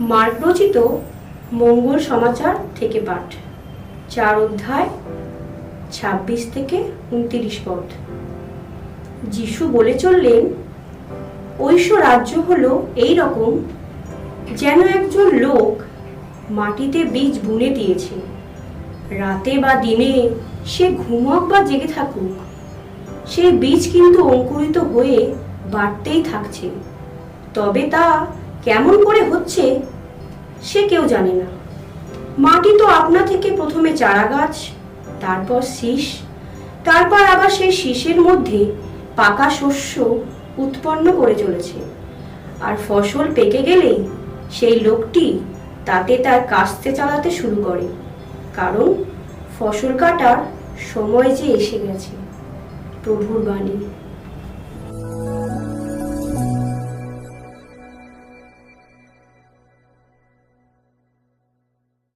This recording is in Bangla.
মার্ক রচিত মঙ্গল সমাচার থেকে পাঠ, চার অধ্যায়, ছাব্বিশ থেকে উনতিরিশ পদ। যিশু বলে চললেন, ঐশ্ব রাজ্য হলো এই রকম যেন একজন লোক মাটিতে বীজ বুনে দিয়েছে। রাতে বা দিনে সে ঘুমক বা জেগে থাকুক। সেই বীজ কিন্তু অঙ্কুরিত হয়ে বাড়তেই থাকছে। তবে তা কেমন করে হচ্ছে, সে কেউ জানে না। মাটি তো আপনা থেকে প্রথমে চারা গাছ তারপর শীষ, তারপর আবার সেই শীষের মধ্যে পাকা শস্য উৎপন্ন করে চলেছে। আর ফসল পেকে গেলেই সেই লোকটি তাতে তার কাস্তে চালাতে শুরু করে, কারণ ফসল কাটার সময় যে এসে গেছে। প্রভুর বাণী।